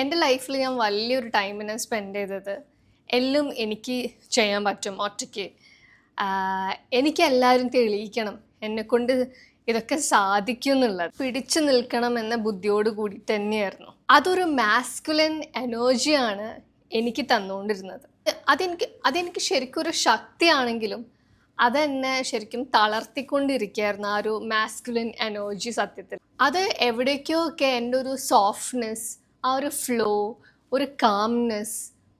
എന്റെ ലൈഫിൽ ഞാൻ വലിയൊരു ടൈമിനെ സ്പെൻഡ് ചെയ്തത് എല്ലാം എനിക്ക് ചെയ്യാൻ പറ്റും ഒറ്റയ്ക്ക്. എനിക്ക് എല്ലാവരും തെളിയിക്കണം എന്നെക്കൊണ്ട് ഇതൊക്കെ സാധിക്കും എന്നുള്ളത്. പിടിച്ചു നിൽക്കണം എന്ന ബുദ്ധിയോട് കൂടി തന്നെയായിരുന്നു. അതൊരു മാസ്കുലൻ എനർജിയാണ് എനിക്ക് തന്നുകൊണ്ടിരുന്നത്. അതെനിക്ക് അതെനിക്ക് ശരിക്കും ഒരു ശക്തിയാണെങ്കിലും അതെന്നെ ശരിക്കും തളർത്തിക്കൊണ്ടിരിക്കുകയായിരുന്നു ആ ഒരു മാസ്കുലിൻ എനർജി സത്യത്തിൽ. അത് എവിടേക്കോ ഒക്കെ എന്റെ ഒരു സോഫ്റ്റ്നെസ് ആ ഒരു ഫ്ലോ ഒരു കാംനെസ്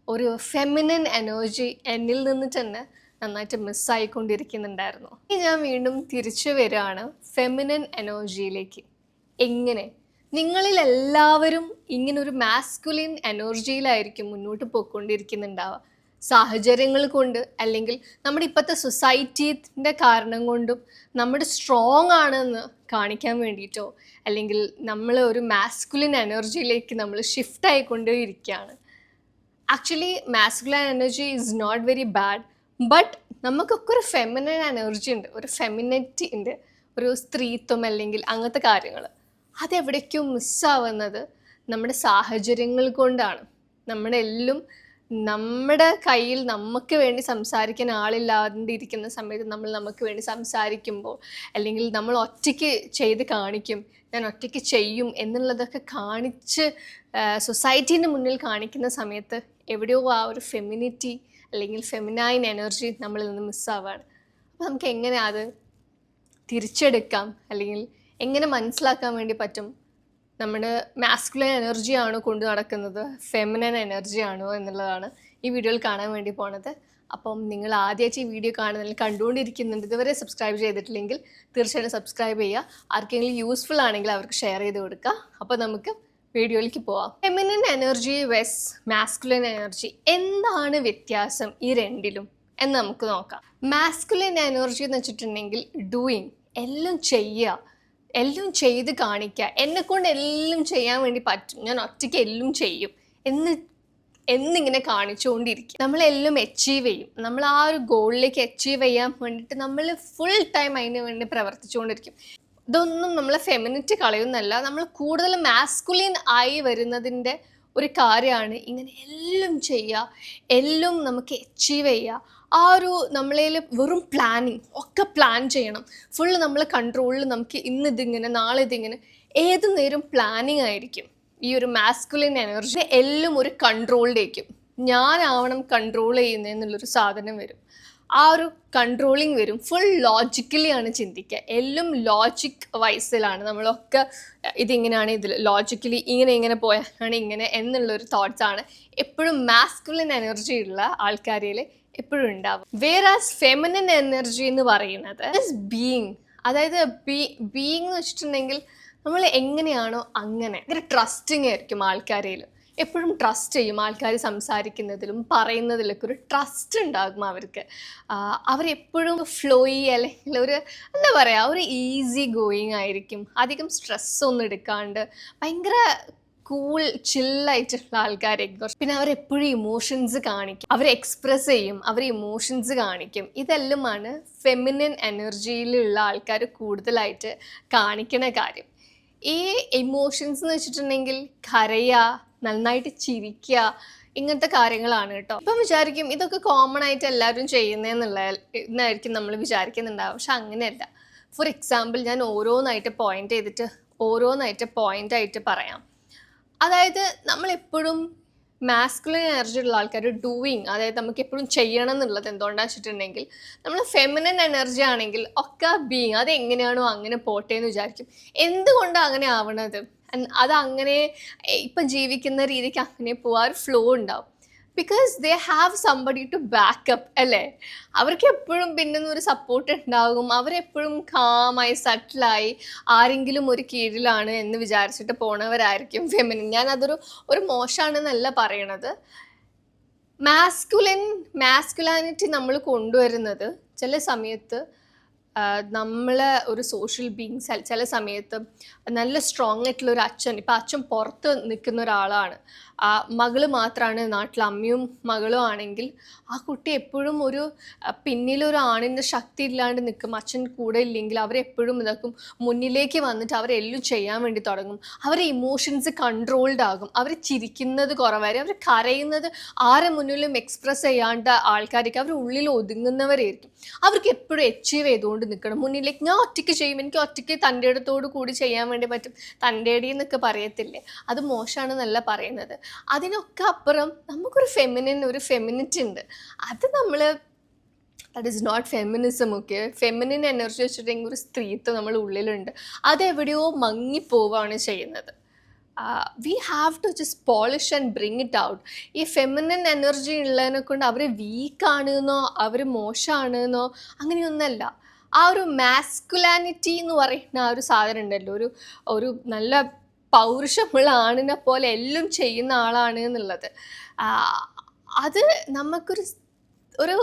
ഒരു ഫെമിനിൻ എനർജി എന്നിൽ നിന്ന് തന്നെ നന്നായിട്ട് മിസ്സായിക്കൊണ്ടിരിക്കുന്നുണ്ടായിരുന്നു ഇനി ഞാൻ വീണ്ടും തിരിച്ചു വരികയാണ് ഫെമിനിൻ എനർജിയിലേക്ക് എങ്ങനെ? നിങ്ങളിൽ എല്ലാവരും ഇങ്ങനൊരു മാസ്കുലിൻ എനർജിയിലായിരിക്കും മുന്നോട്ട് പോയിക്കൊണ്ടിരിക്കുന്നുണ്ടാവുക. സാഹചര്യങ്ങൾ കൊണ്ട് അല്ലെങ്കിൽ നമ്മുടെ ഇപ്പോഴത്തെ സൊസൈറ്റീന്റെ കാരണം കൊണ്ടും നമ്മൾ സ്ട്രോങ് ആണെന്ന് കാണിക്കാൻ വേണ്ടിയിട്ടോ അല്ലെങ്കിൽ നമ്മൾ ഒരു മാസ്കുലിൻ എനർജിയിലേക്ക് നമ്മൾ ഷിഫ്റ്റ് ആയിക്കൊണ്ടേ ഇരിക്കുകയാണ് actually masculine energy is not very bad but നമുക്കൊക്കെ ഒരു ഫെമിനൻ എനർജി ഉണ്ട് ഒരു ഫെമിനിറ്റി ഉണ്ട് ഒരു സ്ത്രീത്വം അല്ലെങ്കിൽ അങ്ങനത്തെ കാര്യങ്ങൾ. അതെവിടേക്കോ മിസ്സാവുന്നത് നമ്മുടെ സാഹചര്യങ്ങൾ കൊണ്ടാണ്. നമ്മുടെ എല്ലാം നമ്മുടെ കയ്യിൽ നമുക്ക് വേണ്ടി സംസാരിക്കാൻ ആളില്ലാതിരിക്കുന്ന സമയത്ത് നമ്മൾ നമുക്ക് വേണ്ടി സംസാരിക്കുമ്പോൾ അല്ലെങ്കിൽ നമ്മൾ ഒറ്റയ്ക്ക് ചെയ്ത് കാണിക്കും ഞാൻ ഒറ്റയ്ക്ക് ചെയ്യും എന്നുള്ളതൊക്കെ കാണിച്ച് സൊസൈറ്റീന്റെ മുന്നിൽ കാണിക്കുന്ന സമയത്ത് എവിടെയോ ആ ഒരു ഫെമിനിറ്റി അല്ലെങ്കിൽ ഫെമിനൈൻ എനർജി നമ്മളിൽ നിന്ന് മിസ്സാവാണ് അപ്പോൾ നമുക്ക് എങ്ങനെ അത് തിരിച്ചെടുക്കാം അല്ലെങ്കിൽ എങ്ങനെ മനസ്സിലാക്കാൻ വേണ്ടി പറ്റും? നമ്മുടെ മാസ്കുലൻ എനർജി ആണോ കൊണ്ടു നടക്കുന്നത്. ഫെമിനൻ എനർജിയാണോ എന്നുള്ളതാണ് ഈ വീഡിയോയിൽ കാണാൻ വേണ്ടി പോണത്. അപ്പം നിങ്ങൾ ആദ്യമായിട്ട് ഈ വീഡിയോ കാണുന്നതിൽ കണ്ടുകൊണ്ടിരിക്കുന്നുണ്ട്. ഇതുവരെ സബ്സ്ക്രൈബ് ചെയ്തിട്ടില്ലെങ്കിൽ തീർച്ചയായിട്ടും സബ്സ്ക്രൈബ് ചെയ്യുക. ആർക്കെങ്കിലും യൂസ്ഫുൾ ആണെങ്കിൽ അവർക്ക് ഷെയർ ചെയ്ത് കൊടുക്കുക. അപ്പോൾ നമുക്ക് വീഡിയോയിലേക്ക് പോവാം. Feminine energy vs masculine energy എന്താണ് വ്യത്യാസം ഈ രണ്ടിലും? എന്ന് നമുക്ക് നോക്കാം. മാസ്കുലൻ എനർജി എന്ന് വെച്ചിട്ടുണ്ടെങ്കിൽ ഡൂയിങ് എല്ലാം ചെയ്യുക എല്ലാം ചെയ്ത് കാണിക്കുക എന്നെ കൊണ്ട് എല്ലാം ചെയ്യാൻ വേണ്ടി പറ്റും. ഞാൻ ഒറ്റയ്ക്ക് എല്ലാം ചെയ്യും. എന്ന് എന്നിങ്ങനെ കാണിച്ചുകൊണ്ടിരിക്കും നമ്മളെല്ലാം അച്ചീവ് ചെയ്യും. നമ്മൾ ആ ഒരു ഗോളിലേക്ക് അച്ചീവ് ചെയ്യാൻ വേണ്ടിയിട്ട് നമ്മൾ ഫുൾ ടൈം അതിന് വേണ്ടി പ്രവർത്തിച്ചുകൊണ്ടിരിക്കും ഇതൊന്നും നമ്മളെ ഫെമിനിറ്റി കളയുന്നല്ല നമ്മൾ കൂടുതൽ മാസ്കുലിൻ ആയി വരുന്നതിന്റെ ഒരു കാര്യമാണ് ഇങ്ങനെ എല്ലാം ചെയ്യുക എല്ലാം നമുക്ക് അച്ചീവ് ചെയ്യുക ആ ഒരു നമ്മളതിൽ വെറും പ്ലാനിങ് ഒക്കെ പ്ലാൻ ചെയ്യണം. ഫുള്ള് നമ്മൾ കൺട്രോളിൽ നമുക്ക് ഇന്ന് ഇതിങ്ങനെ നാളെ ഇതിങ്ങനെ ഏത് നേരം പ്ലാനിങ് ആയിരിക്കും? ഈ ഒരു മാസ്കുലിൻ എനർജി എല്ലാം ഒരു കൺട്രോളിലേക്കും ഞാനാവണം കൺട്രോൾ ചെയ്യുന്നതെന്നുള്ളൊരു സാധനം വരും. ആ ഒരു കൺട്രോളിങ് വരും. ഫുൾ ലോജിക്കലി ആണ് ചിന്തിക്കുക എല്ലാം ലോജിക് വൈസിലാണ് നമ്മളൊക്കെ ഇതിങ്ങനെയാണ് ഇതിൽ ലോജിക്കലി ഇങ്ങനെ ഇങ്ങനെ പോയാണ് ഇങ്ങനെ എന്നുള്ളൊരു തോട്ട്സാണ് എപ്പോഴും മാസ്കുലിൻ എനർജി ഉള്ള ആൾക്കാരിൽ എപ്പോഴും ഉണ്ടാവും. വേറാസ് ഫെമിനിൻ എനർജി എന്ന് പറയുന്നത് ബീയിങ് അതായത് ബീ ബീയിങ് എന്ന് വെച്ചിട്ടുണ്ടെങ്കിൽ നമ്മൾ എങ്ങനെയാണോ അങ്ങനെ. ഭയങ്കര ട്രസ്റ്റിംഗ് ആയിരിക്കും ആൾക്കാരിൽ എപ്പോഴും ട്രസ്റ്റ് ചെയ്യും ആൾക്കാർ സംസാരിക്കുന്നതിലും പറയുന്നതിലൊക്കെ ഒരു ട്രസ്റ്റ് ഉണ്ടാകും അവർക്ക്. അവരെപ്പോഴും ഫ്ലോയി അല്ലെങ്കിൽ ഒരു എന്താ പറയുക ഒരു ഈസി ഗോയിങ് ആയിരിക്കും. അധികം സ്ട്രെസ്സൊന്നും എടുക്കാണ്ട് ഭയങ്കര കൂൾ ചില്ലായിട്ടുള്ള ആൾക്കാരായിരിക്കും കുറച്ച്. പിന്നെ അവരെപ്പോഴും ഇമോഷൻസ് കാണിക്കും. അവർ എക്സ്പ്രസ് ചെയ്യും. അവർ ഇമോഷൻസ് കാണിക്കും. ഇതെല്ലാമാണ് ഫെമിനിൻ എനർജിയിലുള്ള ആൾക്കാർ കൂടുതലായിട്ട് കാണിക്കുന്ന കാര്യം. ഈ ഇമോഷൻസ് എന്ന് വെച്ചിട്ടുണ്ടെങ്കിൽ കരയുക നന്നായിട്ട് ചിരിക്കുക ഇങ്ങനത്തെ കാര്യങ്ങളാണ് കേട്ടോ. ഇപ്പം വിചാരിക്കും ഇതൊക്കെ കോമൺ ആയിട്ട് എല്ലാവരും ചെയ്യുന്നതെന്നുള്ള എന്നായിരിക്കും നമ്മൾ വിചാരിക്കുന്നുണ്ടാവും പക്ഷെ അങ്ങനെയല്ല. ഫോർ എക്സാമ്പിൾ ഞാൻ ഓരോന്നായിട്ട് പോയിന്റ് ചെയ്തിട്ട് ഓരോന്നായിട്ട് പോയിന്റ് ആയിട്ട് പറയാം. അതായത് നമ്മളെപ്പോഴും മാസ്കുലിൻ എനർജി ഉള്ള ആൾക്കാർ ഡൂയിങ് അതായത് നമുക്ക് എപ്പോഴും ചെയ്യണം എന്നുള്ളത് എന്തുകൊണ്ടാണെന്ന് വെച്ചിട്ടുണ്ടെങ്കിൽ നമ്മൾ ഫെമിനൻ എനർജി ആണെങ്കിൽ ഒക്കെ ബീങ് അത് എങ്ങനെയാണോ അങ്ങനെ പോട്ടെ എന്ന് വിചാരിക്കും. എന്തുകൊണ്ടാണ് അങ്ങനെ ആവണത്? അത് അങ്ങനെ ഇപ്പം ജീവിക്കുന്ന രീതിക്ക് അങ്ങനെ പോവാ ഒരു ഫ്ലോ ഉണ്ടാവും. Because they have somebody to backup അല്ലേ? അവർക്ക് എപ്പോഴും പിന്നെ ഒരു സപ്പോർട്ട് ഉണ്ടാകും. അവരെപ്പോഴും കാമായി സട്ടിലായി ആരെങ്കിലും ഒരു കീഴിലാണ് എന്ന് വിചാരിച്ചിട്ട് പോണവരായിരിക്കും ഫെമിനിൻ ഞാൻ അതൊരു ഒരു മോശമാണെന്നല്ല പറയണത്. മാസ്കുലിൻ മാസ്കുലാനിറ്റി നമ്മൾ കൊണ്ടുവരുന്നത് ചില സമയത്ത് നമ്മൾ ഒരു സോഷ്യൽ ബീങ്സ് ചില സമയത്ത് നല്ല സ്ട്രോങ് ആയിട്ടുള്ള ഒരു അച്ഛൻ ഇപ്പം അച്ഛൻ പുറത്ത് നിൽക്കുന്ന ഒരാളാണ്. മകൾ മാത്രമാണ് നാട്ടിൽ അമ്മയും മകളും ആണെങ്കിൽ ആ കുട്ടി എപ്പോഴും ഒരു പിന്നിലൊരു ആണിന്റെ ശക്തി ഇല്ലാണ്ട് നിൽക്കും അച്ഛൻ കൂടെ ഇല്ലെങ്കിൽ അവരെപ്പോഴും ഇതാക്കും. മുന്നിലേക്ക് വന്നിട്ട് അവരെല്ലാം ചെയ്യാൻ വേണ്ടി തുടങ്ങും. അവരെ ഇമോഷൻസ് കൺട്രോൾഡ് ആകും. അവർ ചിരിക്കുന്നത് കുറവായിരിക്കും. അവർ കരയുന്നത് ആരെ മുന്നിലും എക്സ്പ്രസ് ചെയ്യാണ്ട ആൾക്കാർക്ക് അവർ ഉള്ളിൽ ഒതുങ്ങുന്നവരായിരിക്കും. അവർക്ക് എപ്പോഴും അച്ചീവ് ചെയ്തുകൊണ്ട് നിൽക്കണം മുന്നിലേക്ക് ഞാൻ ഒറ്റയ്ക്ക് ചെയ്യും. എനിക്ക് ഒറ്റയ്ക്ക് തന്റെ ഇടത്തോട് കൂടി ചെയ്യാൻ വേണ്ടി പറ്റും. തന്റെ ഇടയിൽ എന്നൊക്കെ പറയത്തില്ലേ? അത് മോശമാണെന്നല്ല പറയുന്നത്. അതിനൊക്കെ അപ്പുറം നമുക്കൊരു ഫെമിനിൻ ഒരു ഫെമിനിറ്റി ഉണ്ട്. അത് നമ്മൾ ദാറ്റ് ഇസ് നോട്ട് ഫെമിനിസം ഒക്കെ ഫെമിനിൻ എനർജി വെച്ചിട്ടുണ്ടെങ്കിൽ ഒരു സ്ത്രീത്വം നമ്മൾ ഉള്ളിലുണ്ട്. അതെവിടെയോ മങ്ങിപ്പോവാണ് ചെയ്യുന്നത്. We have to just polish and bring it out ഈ ഫെമിനിൻ എനർജി ഉള്ളതിനെ കൊണ്ട് അവർ വീക്കാണെന്നോ അവർ മോശമാണെന്നോ അങ്ങനെയൊന്നല്ല ആ ഒരു മാസ്കുലാനിറ്റി എന്ന് പറയുന്ന ആ ഒരു സാധനം ഉണ്ടല്ലോ. ഒരു ഒരു നല്ല പൗരുഷമുള്ള ആണിനെ പോലെ എല്ലാം ചെയ്യുന്ന ആളാണ് എന്നുള്ളത്. അത് നമുക്കൊരു ഒരു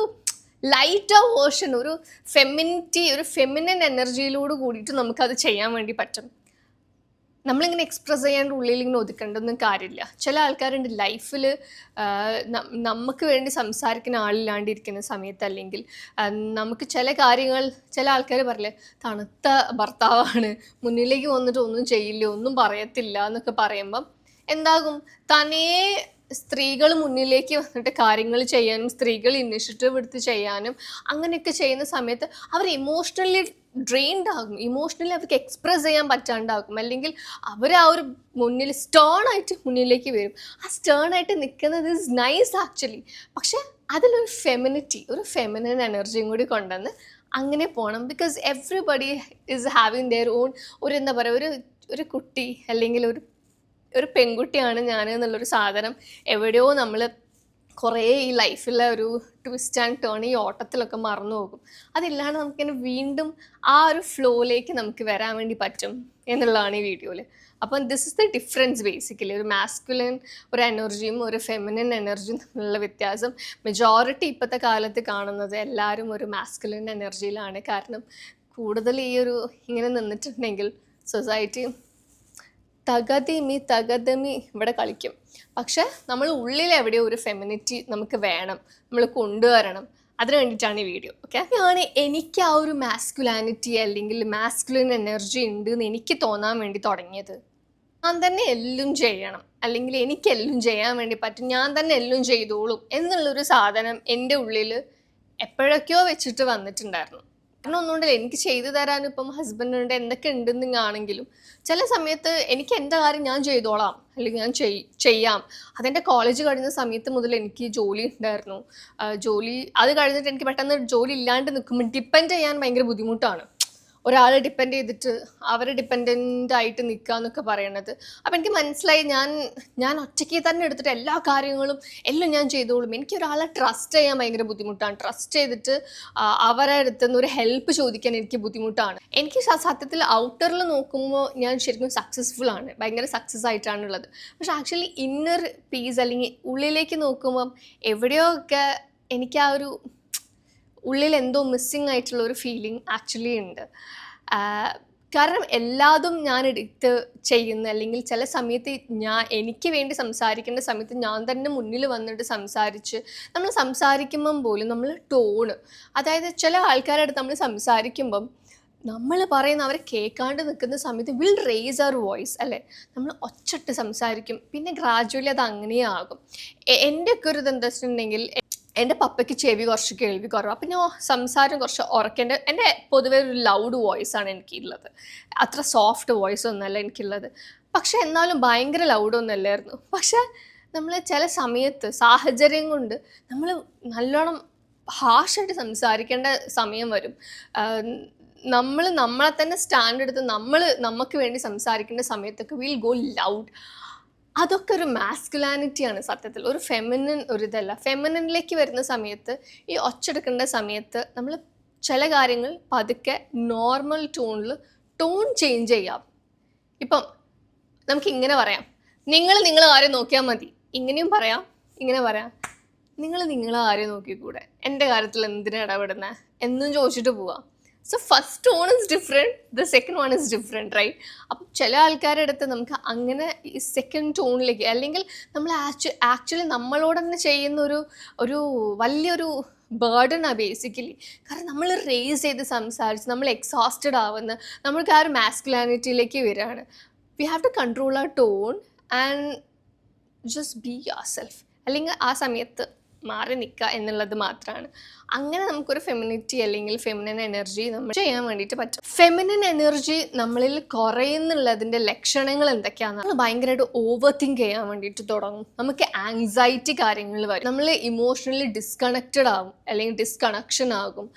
ലൈറ്റർ വേർഷൻ ഒരു ഫെമിനിറ്റി ഒരു ഫെമിനൻ എനർജിയിലോട് കൂടിയിട്ട് നമുക്കത് ചെയ്യാൻ വേണ്ടി പറ്റും. നമ്മളിങ്ങനെ എക്സ്പ്രസ് ചെയ്യാണ്ട് ഉള്ളിൽ ഇങ്ങനെ ഒതുക്കേണ്ടൊന്നും കാര്യമില്ല. ചില ആൾക്കാരുണ്ട് ലൈഫിൽ നമുക്ക് വേണ്ടി സംസാരിക്കുന്ന ആളില്ലാണ്ടിരിക്കുന്ന സമയത്ത് അല്ലെങ്കിൽ നമുക്ക് ചില കാര്യങ്ങൾ ചില ആൾക്കാർ പറയില്ലേ തണുത്ത ഭർത്താവാണ് മുന്നിലേക്ക് വന്നിട്ട് ഒന്നും ചെയ്യില്ല ഒന്നും പറയത്തില്ല എന്നൊക്കെ പറയുമ്പം എന്താകും? തനേ സ്ത്രീകൾ മുന്നിലേക്ക് വന്നിട്ട് കാര്യങ്ങൾ ചെയ്യാനും സ്ത്രീകൾ ഇനിഷ്യേറ്റീവ് എടുത്ത് ചെയ്യാനും അങ്ങനെയൊക്കെ ചെയ്യുന്ന സമയത്ത് അവർ ഇമോഷണലി ഡ്രെയിൻഡ് ആകും. ഇമോഷണലി അവർക്ക് എക്സ്പ്രസ് ചെയ്യാൻ പറ്റാണ്ടാകും. അല്ലെങ്കിൽ അവർ ആ ഒരു മുന്നിൽ സ്റ്റേൺ ആയിട്ട് മുന്നിലേക്ക് വരും. ആ സ്റ്റേൺ ആയിട്ട് നിൽക്കുന്നത് ഇസ് നൈസ് ആക്ച്വലി പക്ഷേ അതിലൊരു ഫെമിനിറ്റി ഒരു ഫെമിനിൻ എനർജിയും കൂടി കൊണ്ടുവന്ന് അങ്ങനെ പോകണം because everybody is having their own ഒരു എന്താ പറയുക ഒരു ഒരു കുട്ടി അല്ലെങ്കിൽ ഒരു ഒരു പെൺകുട്ടിയാണ് ഞാൻ എന്നുള്ളൊരു സാധനം എവിടെയോ നമ്മൾ കുറേ ഈ ലൈഫിലെ ഒരു ട്വിസ്റ്റ് ആൻഡ് ടേൺ ഈ ഓട്ടത്തിലൊക്കെ മറന്നു പോകും. അതില്ലാണ്ട് നമുക്കിങ്ങനെ വീണ്ടും ആ ഒരു ഫ്ലോയിലേക്ക് നമുക്ക് വരാൻ വേണ്ടി പറ്റും എന്നുള്ളതാണ് ഈ വീഡിയോയിൽ അപ്പം this is the difference basically ഒരു മാസ്കുലിൻ ഒരു എനർജിയും ഒരു ഫെമിനിൻ എനർജിയും തമ്മിലുള്ള വ്യത്യാസം മെജോറിറ്റി ഇപ്പോഴത്തെ കാലത്ത് കാണുന്നത് എല്ലാവരും ഒരു മാസ്കുലിൻ എനർജിയിലാണ് കാരണം കൂടുതൽ ഈ ഒരു ഇങ്ങനെ നിന്നിട്ടുണ്ടെങ്കിൽ സൊസൈറ്റി തകതിമി തകതമി ഇവിടെ കളിക്കും. പക്ഷെ നമ്മൾ ഉള്ളിൽ എവിടെയോ ഒരു ഫെമിനിറ്റി നമുക്ക് വേണം. നമ്മൾ കൊണ്ടുവരണം. അതിന് വേണ്ടിയിട്ടാണ് ഈ വീഡിയോ ഓക്കെ ഞാൻ എനിക്ക് ആ ഒരു മാസ്കുലാനിറ്റി അല്ലെങ്കിൽ മാസ്കുലിൻ എനർജി ഉണ്ട് എന്ന് എനിക്ക് തോന്നാൻ വേണ്ടി തുടങ്ങിയത്. ഞാൻ തന്നെ എല്ലാം ചെയ്യണം. അല്ലെങ്കിൽ എനിക്ക് എല്ലാം ചെയ്യാൻ വേണ്ടി പറ്റും. ഞാൻ തന്നെ എല്ലാം ചെയ്തോളും. എന്നുള്ളൊരു സാധനം എന്റെ ഉള്ളിൽ എപ്പോഴൊക്കെയോ വെച്ചിട്ട് വന്നിട്ടുണ്ടായിരുന്നു. കാരണം ഒന്നുകൊണ്ടല്ല എനിക്ക് ചെയ്തു തരാൻ ഇപ്പം ഹസ്ബൻഡുണ്ട് എന്തൊക്കെ ഉണ്ടെന്നാണെങ്കിലും ചില സമയത്ത് എനിക്ക് എന്റെ കാര്യം ഞാൻ ചെയ്തോളാം. അല്ലെങ്കിൽ ഞാൻ ചെയ് ചെയ്യാം. അതെന്റെ കോളേജ് കഴിഞ്ഞ സമയത്ത് മുതൽ എനിക്ക് ജോലി ഉണ്ടായിരുന്നു. ജോലി അത് കഴിഞ്ഞിട്ട് എനിക്ക് പെട്ടെന്ന് ജോലി ഇല്ലാണ്ട് നിൽക്കുമ്പോൾ ഡിപ്പെൻഡ് ചെയ്യാൻ ഭയങ്കര ബുദ്ധിമുട്ടാണ്. ഒരാളെ ഡിപ്പെൻഡ് ചെയ്തിട്ട് അവരെ ഡിപ്പെൻഡന്റ് ആയിട്ട് നിൽക്കുക എന്നൊക്കെ പറയണത്. അപ്പം എനിക്ക് മനസ്സിലായി ഞാൻ ഞാൻ ഒറ്റയ്ക്ക് തന്നെ എടുത്തിട്ട് എല്ലാ കാര്യങ്ങളും എല്ലാം ഞാൻ ചെയ്തോളും. എനിക്ക് ഒരാളെ ട്രസ്റ്റ് ചെയ്യാൻ ഭയങ്കര ബുദ്ധിമുട്ടാണ്. ട്രസ്റ്റ് ചെയ്തിട്ട് അവരെ അടുത്ത് ഒരു ഹെൽപ്പ് ചോദിക്കാൻ എനിക്ക് ബുദ്ധിമുട്ടാണ്. എനിക്ക് സത്യത്തിൽ ഔട്ടറിൽ നോക്കുമ്പോൾ ഞാൻ ശരിക്കും സക്സസ്ഫുൾ ആണ്. ഭയങ്കര സക്സസ് ആയിട്ടാണുള്ളത്. പക്ഷെ ആക്ച്വലി ഇന്നർ പീസ് അല്ലെങ്കിൽ ഉള്ളിലേക്ക് നോക്കുമ്പം എവിടെയോ ഒക്കെ എനിക്ക് ആ ഒരു ഉള്ളിൽ എന്തോ മിസ്സിങ് ആയിട്ടുള്ള ഒരു ഫീലിംഗ് ആക്ച്വലി ഉണ്ട്. കാരണം എല്ലാതും ഞാൻ എടുത്ത് ചെയ്യുന്ന അല്ലെങ്കിൽ ചില സമയത്ത് ഞാൻ എനിക്ക് വേണ്ടി സംസാരിക്കേണ്ട സമയത്ത് ഞാൻ തന്നെ മുന്നിൽ വന്നിട്ട് സംസാരിച്ച് നമ്മൾ സംസാരിക്കുമ്പം പോലും നമ്മൾ ടോണ് അതായത് ചില ആൾക്കാരുടെ അടുത്ത് നമ്മൾ സംസാരിക്കുമ്പം നമ്മൾ പറയുന്ന അവരെ കേൾക്കാണ്ട് നിൽക്കുന്ന സമയത്ത് വിൽ റേസ് അവർ വോയിസ് അല്ലേ? നമ്മൾ ഒച്ചിട്ട് സംസാരിക്കും. പിന്നെ ഗ്രാജുവലി അത് അങ്ങനെയാകും. എന്റെ ഒക്കെ ഒരു ഇതെന്താ വെച്ചിട്ടുണ്ടെങ്കിൽ എന്റെ പപ്പയ്ക്ക് ചെവി കുറച്ച് കേൾവി കുറവ്. അപ്പം ഞാൻ സംസാരം കുറച്ച് ഉറക്കേണ്ട. എന്റെ പൊതുവേ ഒരു ലൗഡ് വോയിസ് ആണ് എനിക്കുള്ളത്. അത്ര സോഫ്റ്റ് വോയിസ് ഒന്നുമല്ല എനിക്കുള്ളത്. പക്ഷേ എന്നാലും ഭയങ്കര ലൗഡൊന്നുമല്ലായിരുന്നു പക്ഷേ നമ്മൾ ചില സമയത്ത് സാഹചര്യം കൊണ്ട് നമ്മൾ നല്ലോണം ഹാർഷായിട്ട് സംസാരിക്കേണ്ട സമയം വരും. നമ്മൾ നമ്മളെ തന്നെ സ്റ്റാൻഡ് എടുത്ത് നമ്മൾ നമുക്ക് വേണ്ടി സംസാരിക്കേണ്ട സമയത്തൊക്കെ വിൽ ഗോ ലൗഡ് അതൊക്കെ ഒരു മാസ്കുലാനിറ്റിയാണ് സത്യത്തിൽ. ഒരു ഫെമിനിൻ ഒരു ഇതല്ല. ഫെമിനിനിലേക്ക് വരുന്ന സമയത്ത് ഈ ഒച്ചെടുക്കേണ്ട സമയത്ത് നമ്മൾ ചില കാര്യങ്ങൾ പതുക്കെ നോർമൽ ടോണിൽ ടോൺ ചേഞ്ച് ചെയ്യാം. ഇപ്പം നമുക്ക് ഇങ്ങനെ പറയാം. നിങ്ങൾ നിങ്ങൾ ആരെ നോക്കിയാൽ മതി. ഇങ്ങനെയും പറയാം ഇങ്ങനെ പറയാം. നിങ്ങൾ നിങ്ങൾ ആരെ നോക്കിക്കൂടെ? എന്റെ കാര്യത്തിൽ എന്തിനാണ് ഇടപെടുന്നത് എന്നും ചോദിച്ചിട്ട് പോവാം. So first tone is different the second one is different right അപ്പം ചില ആൾക്കാരുടെ അടുത്ത് നമുക്ക് അങ്ങനെ ഈ സെക്കൻഡ് ടോണിലേക്ക് അല്ലെങ്കിൽ നമ്മൾ ആക്ച്വ ആക്ച്വലി നമ്മളോട് തന്നെ ചെയ്യുന്ന ഒരു ഒരു വലിയൊരു ബേർഡനാണ് ബേസിക്കലി കാരണം നമ്മൾ റേസ് ചെയ്ത് സംസാരിച്ച് നമ്മൾ എക്സോസ്റ്റഡ് ആവുന്ന നമ്മൾക്ക് ആ ഒരു മാസ്കുലാനിറ്റിയിലേക്ക് വരികയാണ് വി ഹാവ് ടു കൺട്രോൾ ആ tone and just be yourself അല്ലെങ്കിൽ ആ സമയത്ത് മാറി നിൽക്കുക എന്നുള്ളത് മാത്രമാണ് അങ്ങനെ നമുക്കൊരു ഫെമിനിറ്റി അല്ലെങ്കിൽ ഫെമിനൻ എനർജി നമ്മൾ ചെയ്യാൻ വേണ്ടിയിട്ട് പറ്റും. ഫെമിനൻ എനർജി നമ്മളിൽ കുറയുന്നുള്ളതിന്റെ ലക്ഷണങ്ങൾ എന്തൊക്കെയാണ് നമ്മൾ ഭയങ്കരമായിട്ട് ഓവർ തിങ്ക് ചെയ്യാൻ വേണ്ടിയിട്ട് തുടങ്ങും. നമുക്ക് ആങ്സൈറ്റി കാര്യങ്ങൾ വരും. നമ്മൾ ഇമോഷണലി ഡിസ്കണക്റ്റഡ് ആകും അല്ലെങ്കിൽ ഡിസ്കണക്ഷൻ ആകും.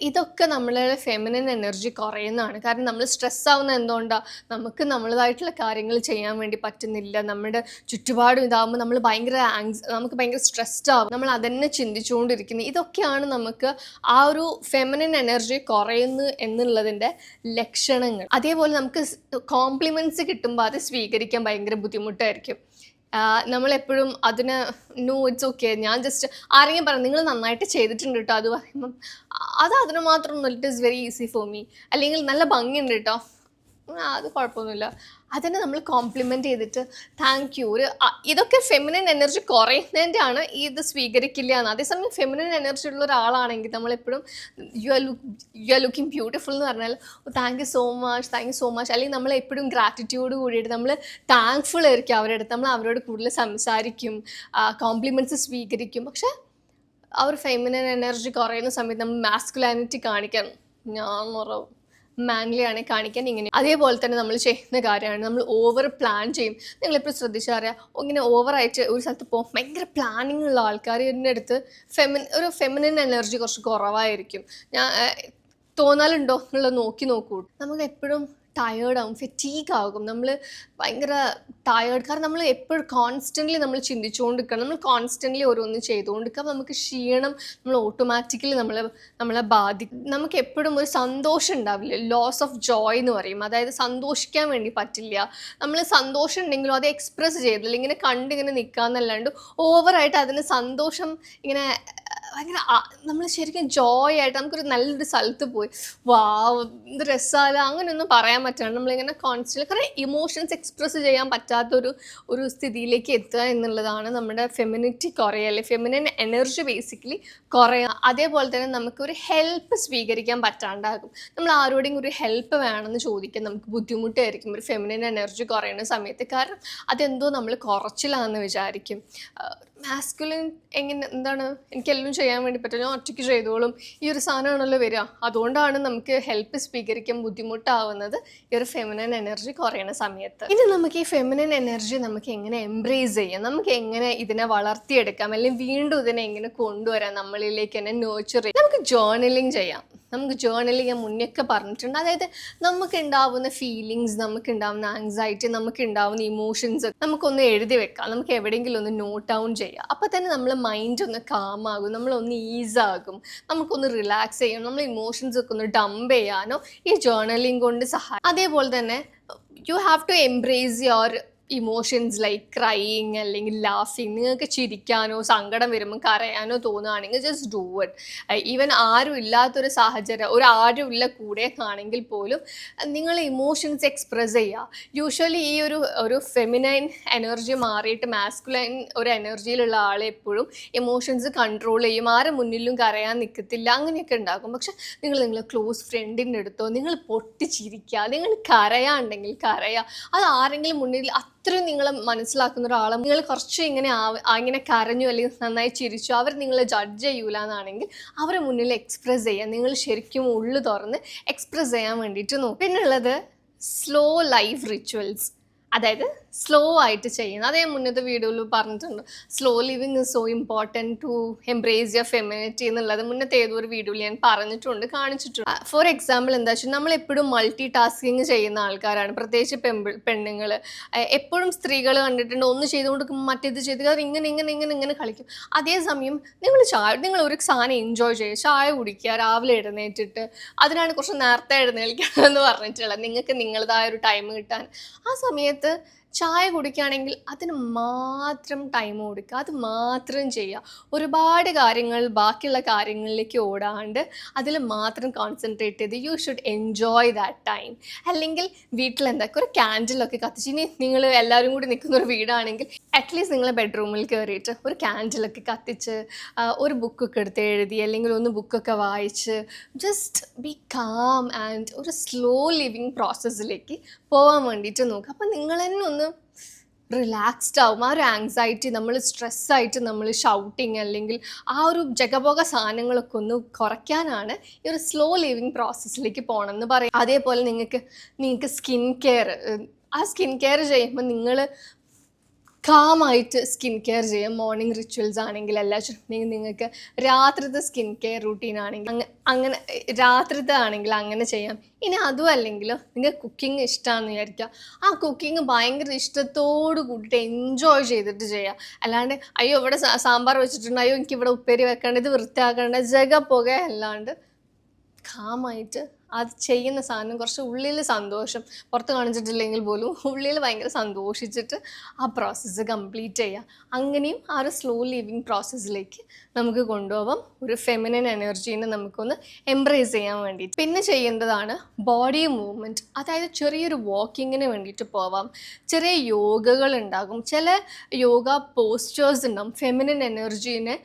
ഇതൊക്കെ നമ്മളുടെ ഫെമിനൻ എനർജി കുറയുന്നതാണ്. കാരണം നമ്മൾ സ്ട്രെസ് ആവുന്ന എന്തുകൊണ്ടാണ് നമുക്ക് നമ്മളതായിട്ടുള്ള കാര്യങ്ങൾ ചെയ്യാൻ വേണ്ടി പറ്റുന്നില്ല. നമ്മുടെ ചുറ്റുപാടും ഇതാകുമ്പോൾ നമ്മൾ ഭയങ്കര ആങ്സ് നമുക്ക് ഭയങ്കര സ്ട്രെസ്ഡ് ആവും. നമ്മൾ അതന്നെ ചിന്തിച്ചുകൊണ്ടിരിക്കുന്നത്. ഇതൊക്കെയാണ് നമുക്ക് ആ ഒരു ഫെമിനിൻ എനർജി കുറയുന്നു എന്നുള്ളതിന്റെ ലക്ഷണങ്ങൾ. അതേപോലെ നമുക്ക് കോംപ്ലിമെന്റ്സ് കിട്ടുമ്പോൾ അത് സ്വീകരിക്കാൻ ഭയങ്കര ബുദ്ധിമുട്ടായിരിക്കും. നമ്മളെപ്പോഴും അതിന് നോ ഇറ്റ്സ് ഓക്കെ ഞാൻ ജസ്റ്റ് ആരെങ്കിലും പറഞ്ഞു നിങ്ങൾ നന്നായിട്ട് ചെയ്തിട്ടുണ്ട് കേട്ടോ അത് പറയുമ്പം അത് അതിന് it is very easy for me അല്ലെങ്കിൽ നല്ല ഭംഗിയുണ്ട് കേട്ടോ അത് കുഴപ്പമൊന്നുമില്ല. അതിനെ നമ്മൾ കോംപ്ലിമെന്റ് ചെയ്തിട്ട് താങ്ക് യു ഒരു ഇതൊക്കെ ഫെമിനിൻ എനർജി കുറയുന്നതിന്റെ ആണ് ഈ ഇത് സ്വീകരിക്കില്ല എന്ന്. അതേസമയം ഫെമിനിൻ എനർജി ഉള്ള ഒരാളാണെങ്കിൽ നമ്മളെപ്പോഴും you are look you are looking beautiful എന്ന് പറഞ്ഞാൽ thank you so much thank you so much അല്ലെങ്കിൽ നമ്മൾ എപ്പോഴും ഗ്രാറ്റിറ്റ്യൂഡ് കൂടിയിട്ട് നമ്മൾ താങ്ക്ഫുൾ ആയിരിക്കും അവരുടെ അടുത്ത്. നമ്മൾ അവരോട് കൂടുതൽ സംസാരിക്കും കോംപ്ലിമെന്റ്സ് സ്വീകരിക്കും. പക്ഷേ അവർ ഫെമിനൻ എനർജി കുറയുന്ന സമയത്ത് നമ്മൾ മാസ്കുലാനിറ്റി കാണിക്കാൻ ഞാൻ കുറവ് മാൻലി ആണ് കാണിക്കാൻ ഇങ്ങനെ. അതേപോലെ തന്നെ നമ്മൾ ചെയ്യുന്ന കാര്യമാണ്. നമ്മൾ ഓവർ പ്ലാൻ ചെയ്യും. നിങ്ങളിപ്പോൾ ശ്രദ്ധിച്ചറിയാം ഇങ്ങനെ ഓവറായിട്ട് ഒരു സ്ഥലത്ത് പോകും ഭയങ്കര പ്ലാനിങ് ഉള്ള ആൾക്കാർ എന്റെ അടുത്ത് ഫെമിൻ ഒരു ഫെമിനിൻ എനർജി കുറച്ച് കുറവായിരിക്കും. ഞാൻ തോന്നാലുണ്ടോ എന്നുള്ളത് നോക്കി നോക്കൂ. നമുക്ക് എപ്പോഴും ടയേർഡ് ആവും ഫെറ്റീഗ് ആകും. നമ്മൾ ഭയങ്കര ടയേർഡ് കാരണം നമ്മൾ എപ്പോഴും കോൺസ്റ്റന്റ്ലി നമ്മൾ ചിന്തിച്ചുകൊണ്ടിരിക്കണം. നമ്മൾ കോൺസ്റ്റന്റ്ലി ഓരോന്ന് ചെയ്തുകൊണ്ടിരിക്കുക. നമുക്ക് ക്ഷീണം നമ്മൾ ഓട്ടോമാറ്റിക്കലി നമ്മൾ നമ്മളെ ബാധിക്കും നമുക്ക് എപ്പോഴും ഒരു സന്തോഷം ഉണ്ടാവില്ല. ലോസ് ഓഫ് ജോയ് എന്ന് പറയും. അതായത് സന്തോഷിക്കാൻ വേണ്ടി പറ്റില്ല. നമ്മൾ സന്തോഷം ഉണ്ടെങ്കിലും അത് എക്സ്പ്രസ് ചെയ്തില്ല ഇങ്ങനെ കണ്ടിങ്ങനെ നിൽക്കാന്നല്ലാണ്ട് ഓവറായിട്ട് അതിന് സന്തോഷം ഇങ്ങനെ ഭയങ്കര നമ്മൾ ശരിക്കും ജോയ് ആയിട്ട് നമുക്കൊരു നല്ലൊരു സ്ഥലത്ത് പോയി. വാ ഇത് രസമല്ല അങ്ങനെയൊന്നും പറയാൻ പറ്റില്ല. നമ്മളിങ്ങനെ കോൺസ്റ്റന്റ് കുറേ ഇമോഷൻസ് എക്സ്പ്രസ് ചെയ്യാൻ പറ്റാത്തൊരു ഒരു സ്ഥിതിയിലേക്ക് എത്തുക എന്നുള്ളതാണ് നമ്മുടെ ഫെമിനിറ്റി കുറയുക അല്ലെ ഫെമിനിൻ എനർജി ബേസിക്കലി കുറയുക അതേപോലെ തന്നെ നമുക്കൊരു ഹെൽപ്പ് സ്വീകരിക്കാൻ പറ്റാണ്ടാകും. നമ്മൾ ആരോടെങ്കിലും ഒരു ഹെൽപ്പ് വേണമെന്ന് ചോദിക്കാൻ നമുക്ക് ബുദ്ധിമുട്ടായിരിക്കും. ഒരു ഫെമിനിൻ എനർജി കുറയുന്ന സമയത്ത്. കാരണം അതെന്തോ നമ്മൾ കുറച്ചിലാണെന്ന് വിചാരിക്കും. മാസ്കുലിൻ എങ്ങനെ എന്താണ്? എനിക്കെല്ലാം ചെയ്യാൻ വേണ്ടി പറ്റും. ഞാൻ ഒറ്റയ്ക്ക് ചെയ്തോളും. ഈ ഒരു സാധനമാണല്ലോ വരിക. അതുകൊണ്ടാണ് നമുക്ക് ഹെൽപ്പ് സ്വീകരിക്കാൻ ബുദ്ധിമുട്ടാവുന്നത്. ഈ ഒരു ഫെമിനൻ എനർജി കുറയുന്ന സമയത്ത്. ഇനി നമുക്ക് ഈ ഫെമിനൻ എനർജി നമുക്ക് എങ്ങനെ എംബ്രേസ് ചെയ്യാം? നമുക്ക് എങ്ങനെ ഇതിനെ വളർത്തിയെടുക്കാം? അല്ലെങ്കിൽ വീണ്ടും ഇതിനെ എങ്ങനെ കൊണ്ടുവരാം? നമ്മളിലേക്ക് തന്നെ നേച്ചർ ചെയ്യാം. നമുക്ക് ജേർണലിങ് ചെയ്യാം. നമുക്ക് ജേർണലിങ് മുന്നൊക്കെ പറഞ്ഞിട്ടുണ്ട്. അതായത് നമുക്ക് ഉണ്ടാവുന്ന ഫീലിങ്സ് നമുക്ക് ഉണ്ടാവുന്ന ആങ്സൈറ്റി നമുക്ക് ഉണ്ടാവുന്ന ഇമോഷൻസ് നമുക്കൊന്ന് എഴുതി വെക്കാം. നമുക്ക് എവിടെയെങ്കിലും ഒന്ന് നോട്ട് ഡൗൺ ചെയ്യാം. അപ്പോൾ തന്നെ നമ്മൾ മൈൻഡ് ഒന്ന് കാം ആകും നമ്മളൊന്ന് ഈസാകും നമുക്കൊന്ന് റിലാക്സ് ചെയ്യാം നമ്മൾ ഇമോഷൻസ് ഒക്കെ ഒന്ന് ഡംപ് ചെയ്യാനോ ഈ ജേർണലിങ് കൊണ്ട് സഹായം അതേപോലെ തന്നെ you have to embrace your emotions like crying അല്ലെങ്കിൽ ലാഫിങ് നിങ്ങൾക്ക് ചിരിക്കാനോ സങ്കടം വരുമ്പോൾ കരയാനോ തോന്നുകയാണെങ്കിൽ ജസ്റ്റ് ഡൂ ഇറ്റ് ഈവൻ ആരും ഇല്ലാത്തൊരു സാഹചര്യം ഒരു ആരും ഇല്ല കൂടെ ആണെങ്കിൽ പോലും നിങ്ങൾ ഇമോഷൻസ് എക്സ്പ്രസ് ചെയ്യുക. യൂഷ്വലി ഈ ഒരു ഒരു ഫെമിനൈൻ എനർജി മാറിയിട്ട് മാസ്കുലൈൻ ഒരു എനർജിയിലുള്ള ആളെ എപ്പോഴും ഇമോഷൻസ് കൺട്രോൾ ചെയ്യും. ആരും മുന്നിലും കരയാൻ നിൽക്കത്തില്ല അങ്ങനെയൊക്കെ ഉണ്ടാക്കും. പക്ഷെ നിങ്ങൾ നിങ്ങളെ ക്ലോസ് ഫ്രണ്ടിന്റെ അടുത്തോ നിങ്ങൾ പൊട്ടിച്ചിരിക്കുക നിങ്ങൾ കരയാണ്ടെങ്കിൽ കരയുക. അത് ആരെങ്കിലും മുന്നിൽ അത്രയും നിങ്ങൾ മനസ്സിലാക്കുന്ന ഒരാളെ നിങ്ങൾ കുറച്ച് ഇങ്ങനെ ഇങ്ങനെ കരഞ്ഞു അല്ലെങ്കിൽ നന്നായി ചിരിച്ചു അവർ നിങ്ങളെ ജഡ്ജ് ചെയ്യൂല എന്നാണെങ്കിൽ അവരെ മുന്നിൽ എക്സ്പ്രസ് ചെയ്യാം നിങ്ങൾ ശരിക്കും ഉള്ളു തുറന്ന് എക്സ്പ്രസ് ചെയ്യാൻ വേണ്ടിയിട്ട് നോക്കും. പിന്നുള്ളത് സ്ലോ ലൈഫ് റിച്വൽസ് അതായത് സ്ലോ ആയിട്ട് ചെയ്യുന്നത്. അതേ മുന്നത്തെ വീഡിയോയിൽ പറഞ്ഞിട്ടുണ്ട്. Slow living is so important to embrace your femininity എന്നുള്ളത്. മുന്നത്തെ ഏതോ ഒരു വീഡിയോയിൽ ഞാൻ പറഞ്ഞിട്ടുണ്ട് കാണിച്ചിട്ടുണ്ട്. ഫോർ എക്സാമ്പിൾ എന്താ വെച്ചാൽ നമ്മൾ എപ്പോഴും മൾട്ടി ടാസ്കിങ് ചെയ്യുന്ന ആൾക്കാരാണ്. പ്രത്യേകിച്ച് പെൺപി പെണ്ണുങ്ങൾ. എപ്പോഴും സ്ത്രീകൾ കണ്ടിട്ടുണ്ട് ഒന്ന് ചെയ്തുകൊണ്ടിരിക്കുമ്പോൾ മറ്റേത് ചെയ്ത് അത് ഇങ്ങനെ ഇങ്ങനെ ഇങ്ങനെ ഇങ്ങനെ കളിക്കും. അതേസമയം നിങ്ങൾ ചായ നിങ്ങൾ ഒരു സാധനം എൻജോയ് ചെയ്യുക. ചായ കുടിക്കുക രാവിലെ എഴുന്നേറ്റിട്ട്. അതിനാണ് കുറച്ച് നേരത്തെ എഴുന്നേൽക്കണം എന്ന് പറഞ്ഞിട്ടുള്ളത്. നിങ്ങൾക്ക് നിങ്ങളുടേതായ ഒരു ടൈം കിട്ടാൻ. ആ സമയത്ത് സമയത്ത് ചായ കുടിക്കുകയാണെങ്കിൽ അതിന് മാത്രം ടൈം കൊടുക്കുക. അത് മാത്രം ചെയ്യുക. ഒരുപാട് കാര്യങ്ങൾ ബാക്കിയുള്ള കാര്യങ്ങളിലേക്ക് ഓടാണ്ട് അതിൽ മാത്രം കോൺസെൻട്രേറ്റ് ചെയ്ത് you should enjoy that time അല്ലെങ്കിൽ വീട്ടിൽ എന്തൊക്കെ ഒരു ക്യാൻഡിലൊക്കെ കത്തിച്ച് ഇനി നിങ്ങൾ എല്ലാവരും കൂടി നിൽക്കുന്ന ഒരു വീടാണെങ്കിൽ അറ്റ്ലീസ്റ്റ് നിങ്ങൾ ബെഡ്റൂമിൽ കയറിയിട്ട് ഒരു ക്യാൻഡിലൊക്കെ കത്തിച്ച് ഒരു ബുക്കൊക്കെ എടുത്ത് എഴുതി അല്ലെങ്കിൽ ഒന്ന് ബുക്കൊക്കെ വായിച്ച് ജസ്റ്റ് ബി കാം ആൻഡ് ഒരു സ്ലോ ലിവിങ് പ്രോസസ്സിലേക്ക് പോകാൻ വേണ്ടിയിട്ട് നോക്കുക. അപ്പം നിങ്ങൾ തന്നെ ഒന്ന് റിലാക്സ്ഡ് ആവും. ആ ഒരു ആങ്സൈറ്റി നമ്മൾ സ്ട്രെസ്സായിട്ട് നമ്മൾ ഷൗട്ടിങ് അല്ലെങ്കിൽ ആ ഒരു ജഗബോഗ സാധനങ്ങളൊക്കെ ഒന്ന് കുറയ്ക്കാനാണ് ഈ ഒരു സ്ലോ ലിവിങ് പ്രോസസ്സിലേക്ക് പോകണമെന്ന് പറയും. അതേപോലെ നിങ്ങൾക്ക് നിങ്ങൾക്ക് സ്കിൻ കെയർ ആ സ്കിൻ കെയർ ചെയ്യുമ്പോൾ നിങ്ങൾ കാമായിട്ട് സ്കിൻ കെയർ ചെയ്യാം. മോർണിംഗ് റിച്വൽസ് ആണെങ്കിൽ എല്ലാ ചുറ്റുണ്ടെങ്കിൽ നിങ്ങൾക്ക് രാത്രിത്തെ സ്കിൻ കെയർ റൂട്ടീൻ ആണെങ്കിൽ അങ്ങ- അങ്ങനെ രാത്രിത്തെ ആണെങ്കിൽ അങ്ങനെ ചെയ്യാം. ഇനി അതും അല്ലെങ്കിൽ നിങ്ങൾക്ക് കുക്കിംഗ് ഇഷ്ടമാണെന്ന് വിചാരിക്കുക. ആ കുക്കിംഗ് ഭയങ്കര ഇഷ്ടത്തോട് കൂടിയിട്ട് എൻജോയ് ചെയ്തിട്ട് ചെയ്യാം. അല്ലാണ്ട് അയ്യോ ഇവിടെ സാമ്പാർ വെച്ചിട്ടുണ്ട് അയ്യോ എനിക്ക് ഇവിടെ ഉപ്പേരി വെക്കേണ്ട ഇത് വൃത്തിയാക്കേണ്ട ജഗ പുക അല്ലാണ്ട് കാമായിട്ട് അത് ചെയ്യുന്ന സാധനം കുറച്ച് ഉള്ളിൽ സന്തോഷം. പുറത്ത് കാണിച്ചിട്ടില്ലെങ്കിൽ പോലും ഉള്ളിൽ ഭയങ്കര സന്തോഷിച്ചിട്ട് ആ പ്രോസസ്സ് കംപ്ലീറ്റ് ചെയ്യുക അങ്ങനെയും ആ ഒരു സ്ലോ ലിവിങ് പ്രോസസ്സിലേക്ക് നമുക്ക് കൊണ്ടുപോകാം ഒരു ഫെമിനൻ എനർജീനെ നമുക്കൊന്ന് എംബ്രേസ് ചെയ്യാൻ വേണ്ടിയിട്ട്. പിന്നെ ചെയ്യേണ്ടതാണ് ബോഡി മൂവ്മെന്റ് അതായത് ചെറിയൊരു വാക്കിങ്ങിന് വേണ്ടിയിട്ട് പോവാം. ചെറിയ യോഗകൾ ഉണ്ടാകും. ചില യോഗ പോസ്റ്റേഴ്സ് ഉണ്ടാകും. ഫെമിനൻ എനർജീനെ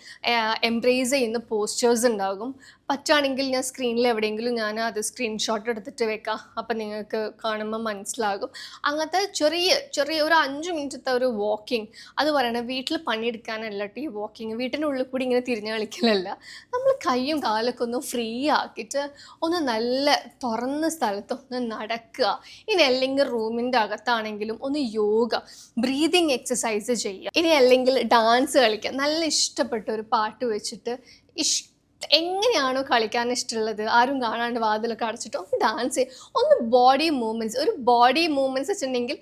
എംബ്രേസ് ചെയ്യുന്ന പോസ്റ്റേഴ്സ് ഉണ്ടാകും. പറ്റുകയാണെങ്കിൽ ഞാൻ സ്ക്രീനിൽ എവിടെയെങ്കിലും ഞാൻ അത് സ്ക്രീൻഷോട്ട് എടുത്തിട്ട് വെക്കാം. അപ്പം നിങ്ങൾക്ക് കാണുമ്പോൾ മനസ്സിലാകും. അങ്ങനത്തെ ചെറിയ ചെറിയ ഒരു അഞ്ച് മിനിറ്റത്തെ ഒരു വാക്കിംഗ് അത് പറയണത് വീട്ടിൽ പണിയെടുക്കാനല്ല ഈ വാക്കിംഗ് വീട്ടിന്റെ ഉള്ളിൽ കൂടി ഇങ്ങനെ തിരിഞ്ഞു കളിക്കലല്ല. നമ്മൾ കൈയും കാലൊക്കെ ഒന്ന് ഫ്രീ ആക്കിയിട്ട് ഒന്ന് നല്ല തുറന്ന സ്ഥലത്ത് ഒന്ന് നടക്കുക. ഇനി അല്ലെങ്കിൽ റൂമിന്റെ അകത്താണെങ്കിലും ഒന്ന് യോഗ ബ്രീതിങ് എക്സസൈസ് ചെയ്യുക. ഇനി അല്ലെങ്കിൽ ഡാൻസ് കളിക്കുക. നല്ല ഇഷ്ടപ്പെട്ട ഒരു പാട്ട് വെച്ചിട്ട് ഇഷ്ട എങ്ങനെയാണോ കളിക്കാൻ ഇഷ്ടമുള്ളത്? ആരും കാണാണ്ട് വാതിലൊക്കെ അടച്ചിട്ട് ഒന്ന് ഡാൻസ് ചെയ്യുക ഒന്ന് ബോഡി മൂവ്മെന്റ്സ് ഒരു ബോഡി മൂവ്മെന്റ്സ് വെച്ചിട്ടുണ്ടെങ്കിൽ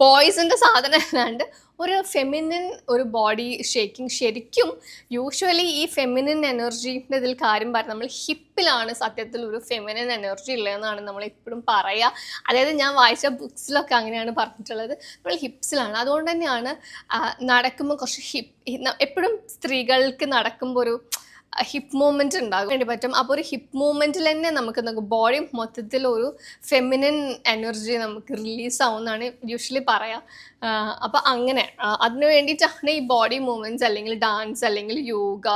ബോയ്സിന്റെ സാധനം അല്ലാണ്ട് ഒരു ഫെമിനിൻ ഒരു ബോഡി ഷേക്കിംഗ് ശരിക്കും യൂഷ്വലി ഈ ഫെമിനിൻ എനർജീന്റെ ഇതിൽ കാര്യം പറഞ്ഞാൽ നമ്മൾ ഹിപ്പിലാണ് സത്യത്തിൽ ഒരു ഫെമിനിൻ എനർജി ഉള്ളതെന്നാണ് നമ്മൾ എപ്പോഴും പറയുക. അതായത് ഞാൻ വായിച്ച ബുക്സിലൊക്കെ അങ്ങനെയാണ് പറഞ്ഞിട്ടുള്ളത്. നമ്മൾ ഹിപ്സിലാണ്. അതുകൊണ്ട് തന്നെയാണ് നടക്കുമ്പോൾ കുറച്ച് ഹിപ്പ് എപ്പോഴും സ്ത്രീകൾക്ക് നടക്കുമ്പോൾ ഒരു ഹിപ്പ് മൂവ്മെന്റ് ഉണ്ടാകും വേണ്ടി പറ്റും. അപ്പോൾ ഒരു ഹിപ്പ് മൂവ്മെന്റിൽ തന്നെ നമുക്ക് നമുക്ക് ബോഡി മൊത്തത്തിൽ ഒരു ഫെമിനിൻ എനർജി നമുക്ക് റിലീസ് ആവുമെന്നാണ് യൂഷ്വലി പറയാം. അപ്പോൾ അങ്ങനെ അതിന് വേണ്ടിയിട്ടാണ് ഈ ബോഡി മൂവ്മെന്റ്സ് അല്ലെങ്കിൽ ഡാൻസ് അല്ലെങ്കിൽ യോഗ